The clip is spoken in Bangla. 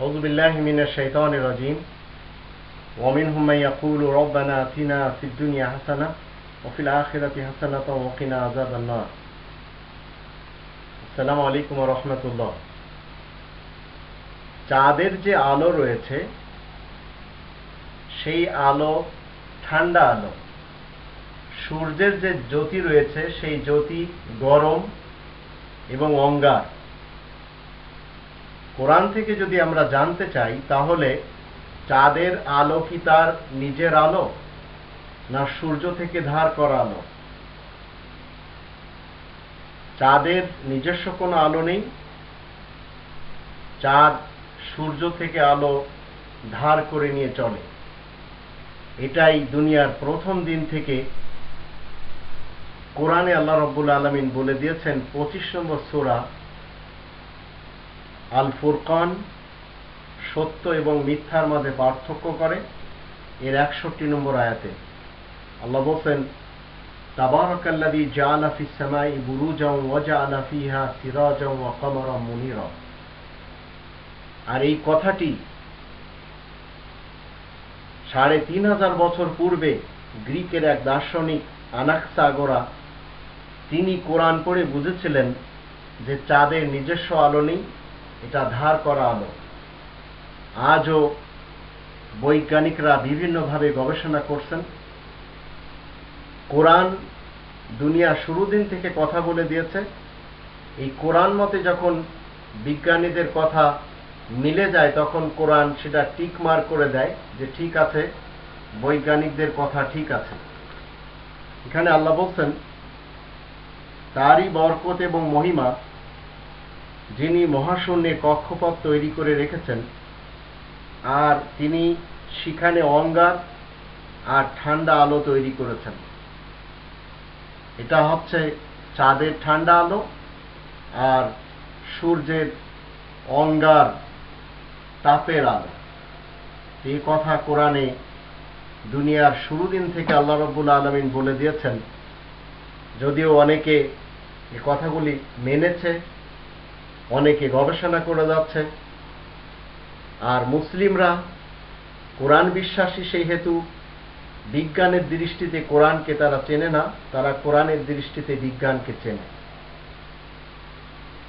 أعوذ بالله من الشيطان الرجيم ومنهم من يقول ربنا آتنا في الدنيا حسنة وفي الآخرة حسنة وقنا عذاب النار السلام عليكم ورحمة الله চাঁদের যে আলো রয়েছে সেই আলো ঠান্ডা আলো সূর্যের যে জ্যোতি রয়েছে সেই জ্যোতি গরম এবং অঙ্গার কোরআন থেকে যদি আমরা জানতে চাই, তাহলে চাঁদের আলো কি তার নিজের আলো? না সূর্য থেকে ধার করা আলো? চাঁদের নিজস্ব কোনো আলো নেই। চাঁদ সূর্য থেকে আলো ধার করে নিয়ে চলে। এটাই দুনিয়ার প্রথম দিন থেকে কোরআনে আল্লাহ রব্বুল আলমিন বলে দিয়েছেন, পঁচিশ নম্বর সোরা আল ফুরকান সত্য এবং মিথ্যার মাঝে পার্থক্য করে এর একষট্টি নম্বর আয়াতে। আল্লাহ বলছেন ফিস সামাই আর এই কথাটি সাড়ে তিন হাজার বছর পূর্বে গ্রিকের এক দার্শনিক আনাক্সাগোরা তিনি কোরআন পড়ে বুঝেছিলেন যে চাঁদের নিজস্ব আলো নেই এটা ধার করা আলো। আজও বৈজ্ঞানিকরা বিভিন্নভাবে গবেষণা করছেন। কোরআন দুনিয়া শুরু দিন থেকে কথা বলে দিয়েছে। এই কোরআন মতে যখন বিজ্ঞানীদের কথা মিলে যায়, তখন কোরআন সেটা টিক মার করে দেয় যে ঠিক আছে, বৈজ্ঞানিকদের কথা ঠিক আছে। এখানে আল্লাহ বলছেন, তারই বরকত এবং মহিমা যিনি মহাশূন্যে কক্ষপথ তৈরি করে রেখেছেন, আর তিনি সেখানে অঙ্গার আর ঠান্ডা আলো তৈরি করেছেন। এটা হচ্ছে চাঁদের ঠান্ডা আলো আর সূর্যের অঙ্গার তাপের আলো। এই কথা কোরআনে দুনিয়ার শুরু দিন থেকে আল্লাহ রব্বুল আলমিন বলে দিয়েছেন, যদিও অনেকে এ কথাগুলি মেনেছে অনেকে গবেষণা করে যাচ্ছে আর মুসলিমরা কোরআন বিশ্বাসী সেই হেতু, বিজ্ঞানের দৃষ্টিতে কোরআনকে তারা চেনে না, তারা কোরআনের দৃষ্টিতে বিজ্ঞানকে চেনে।